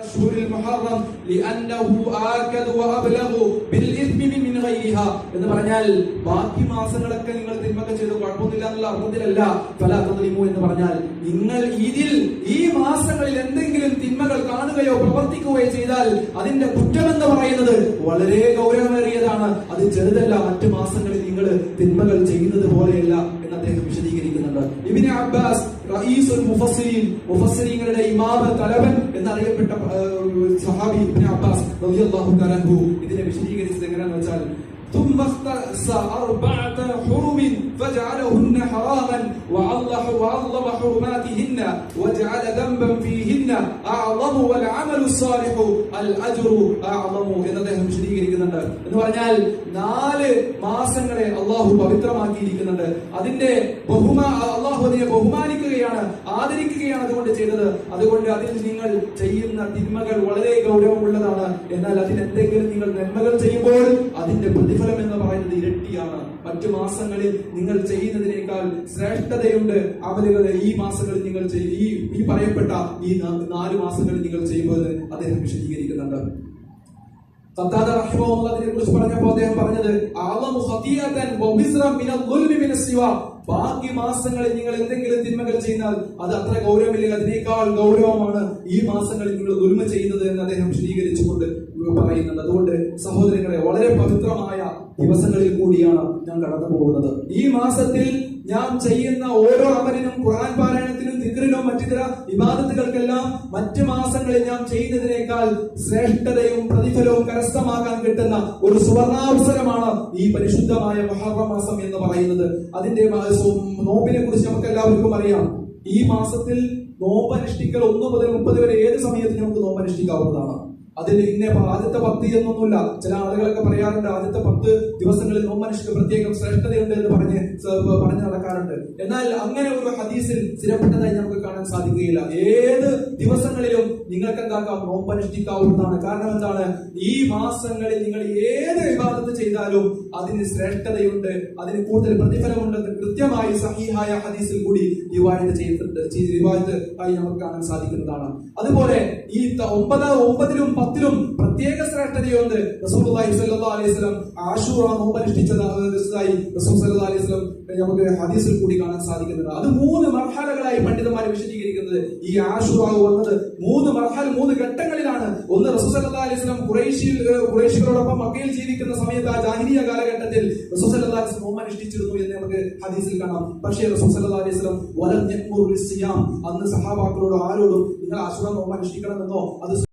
أشهر المحرم لأنه آكد وأبلغ بالإثم من غيرها എന്ന് പറഞ്ഞാൽ ബാക്കി മാസങ്ങളൊക്കെ നിങ്ങൾ തിന്മൊക്കെ ചെയ്ത് കുഴപ്പമൊന്നുമില്ല എന്നുള്ള അർത്ഥത്തിലല്ല ഫല തദ്ലിമു എന്ന് പറഞ്ഞാൽ നിങ്ങൾ ഇതിൽ ഈ മാസങ്ങളിൽ എന്തെങ്കിലും തിന്മകൾ കാണുകയോ പ്രവർത്തിക്കുകയോ ചെയ്താൽ അതിന്റെ കുറ്റമെന്ന് പറയുന്നത് വളരെ ഗൗരവമേറിയതാണ് അത് ചെറുതല്ല മറ്റു മാസങ്ങളിൽ നിങ്ങൾ തിന്മകൾ ചെയ്യുന്നത് പോലെയല്ല എന്ന് അദ്ദേഹം വിശദീകരിക്കുന്നുണ്ട് ഇബിന് അബ്ബാസ് റഈസുൽ മുഫസ്സിരീൻ മുഫസ്സിരീങ്ങളുടെ ഇമാമ തലവൻ എന്നറിയപ്പെട്ട ആ, സഹാബി ഇബ്നു അബ്ബാസ് റളിയല്ലാഹു തആല അൻഹു ഇതിനെ വിശദീകരിച്ചത് എങ്ങനെയാണെന്ന് വെച്ചാൽ ثم اختص أربعة حرم فجعلهن حراما وعلح وعظم حرماتهن وجعل ذنبا فيهن അഅള്ളാഹു വൽ അമലു സാലിഹു അജ്റു എന്ന് അദ്ദേഹം വിശദീകരിക്കുന്നുണ്ട്. എന്ന് പറഞ്ഞാൽ നാല് മാസങ്ങളെ അള്ളാഹു പവിത്രമാക്കിയിരിക്കുന്നുണ്ട്. അതിന്റെ ബഹുമാ അള്ളാഹു അതിനെ ബഹുമാനിക്കുകയാണ് ആദരിക്കുകയാണ് അതുകൊണ്ട് ചെയ്തത്. അതുകൊണ്ട് അതിൽ നിങ്ങൾ ചെയ്യുന്ന തിന്മകൾ വളരെ ഗൗരവമുള്ളതാണ്. എന്നാൽ അതിനെന്തെങ്കിലും നിങ്ങൾ നന്മകൾ ചെയ്യുമ്പോൾ അതിന്റെ പ്രതിഫലം എന്ന് പറയുന്നത് ഇരട്ടിയാണ്. മറ്റു മാസങ്ങളിൽ നിങ്ങൾ ചെയ്യുന്നതിനേക്കാൾ ശ്രേഷ്ഠതയുണ്ട്. അമലുകളെ ഈ മാസങ്ങളിൽ നിങ്ങൾ ഈ പറയപ്പെട്ട ഈ നാല് മാസങ്ങളിൽ നിങ്ങൾ ചെയ്യുമ്പോൾ അദ്ദേഹം വിശദീകരിക്കുന്നുണ്ട്. അദ്ദേഹം ബാക്കി മാസങ്ങളിൽ നിങ്ങൾ എന്തെങ്കിലും തിന്മകൾ ചെയ്താൽ അത് അത്ര ഗൗരവമില്ല അതിനേക്കാൾ ഗൗരവമാണ് ഈ മാസങ്ങളിൽ നിങ്ങൾ ദുൽമ ചെയ്യുന്നത് എന്ന് അദ്ദേഹം വിശദീകരിച്ചുകൊണ്ട് പറയുന്നുണ്ട്. അതുകൊണ്ട് സഹോദരങ്ങളെ വളരെ പവിത്രമായ ദിവസങ്ങളിൽ കൂടിയാണ് ഞാൻ കടന്നു പോകുന്നത് ഈ മാസത്തിൽ ഞാൻ ചെയ്യുന്ന ഓരോ അമലിനും ഖുർആൻ പാരായണത്തിനും ദിക്റിനോ ചില വിവാദത്തുകൾക്കെല്ലാം മറ്റു മാസങ്ങളിൽ ഞാൻ ചെയ്യുന്നതിനേക്കാൾ ശ്രേഷ്ഠതയും പ്രതിഫലവും കരസ്ഥമാക്കാൻ കിട്ടുന്ന ഒരു സുവർണാവസരമാണ് ഈ പരിശുദ്ധമായ മഹാപ്രമാസം എന്ന് പറയുന്നത്. അതിന്റെ നോമ്പിനെ കുറിച്ച് നമുക്ക് എല്ലാവർക്കും അറിയാം. ഈ മാസത്തിൽ നോമ്പ് അനുഷ്ഠിക്കൽ ഒന്ന് മുതൽ മുപ്പത് വരെ ഏത് സമയത്ത് നമുക്ക് നോമ്പ് അനുഷ്ഠിക്കാവുന്നതാണ് അതിൽ ഇന്ന ആദ്യത്തെ പത്തി എന്നൊന്നുമില്ല. ചില ആളുകളൊക്കെ പറയാറുണ്ട് ആദ്യത്തെ പത്ത് ദിവസങ്ങളിൽ നോമ്പനുഷ്ഠിക്ക് പ്രത്യേകം ശ്രേഷ്ഠതയുണ്ട് എന്ന് പറഞ്ഞ് പറഞ്ഞു നടക്കാറുണ്ട്. എന്നാൽ അങ്ങനെ ഒരു ഹദീസിൽ സ്ഥിരപ്പെട്ടതായി നമുക്ക് കാണാൻ സാധിക്കുകയില്ല. ഏത് ദിവസങ്ങളിലും നിങ്ങൾക്ക് എന്താക്കാം? നോമ്പനുഷ്ഠിക്കാവുന്നതാണ് കാരണം എന്താണ്? ഈ മാസങ്ങളിൽ നിങ്ങൾ ഏത് വിവാദത്ത് ചെയ്താലും അതിന് ശ്രേഷ്ഠതയുണ്ട് അതിന് കൂടുതൽ പ്രതിഫലമുണ്ടെന്ന് കൃത്യമായി സഹീഹായ ഹദീസിൽ കൂടി റിവായത്ത് ചെയ്തിട്ടുണ്ട്. ചെയ്ത് റിവായത്ത് നമുക്ക് കാണാൻ സാധിക്കുന്നതാണ്. അതുപോലെ ഈ ഒമ്പത് ഒമ്പതിലും പത്തിലും പ്രത്യേക ശ്രേഷ്ഠതയുണ്ട് റസൂലുള്ളാഹി സ്വല്ലല്ലാഹു അലൈഹി വസല്ലം ആശൂറ നോമ്പ് അനുഷ്ഠിച്ചതായി റസൂൽ അലൈഹി വസല്ലം നമുക്ക് ഹദീസിൽ കൂടി കാണാൻ സാധിക്കുന്നുണ്ട് അത് മൂന്ന് മർഹാലകളായി പണ്ഡിതന്മാർ വിശദീകരിക്കുന്നത് ഈ ആശൂറ വന്നത് മൂന്ന് മർഹാൽ മൂന്ന് ഘട്ടങ്ങളിലാണ്. ഒന്ന് റസൂൽ സ്വല്ലല്ലാഹു അലൈഹി വസല്ലം ഖുറൈശികളോടൊപ്പം മക്കയിൽ ജീവിക്കുന്ന സമയത്ത് ആ ജാഹിലിയ കാലഘട്ടത്തിൽ റസൂൽ സ്വല്ലല്ലാഹു അലൈഹി നോമ്പ് അനുഷ്ഠിച്ചിരുന്നു എന്ന് നമുക്ക് ഹദീസിൽ കാണാം. പക്ഷേ റസൂൽ സ്വല്ലല്ലാഹു അലൈഹി വസല്ലം വലം അന്ന് സഹാബാക്കളോട് ആരോടും നിങ്ങൾ ആശുറ നോമ്പ് അനുഷ്ഠിക്കണമെന്നോ അത്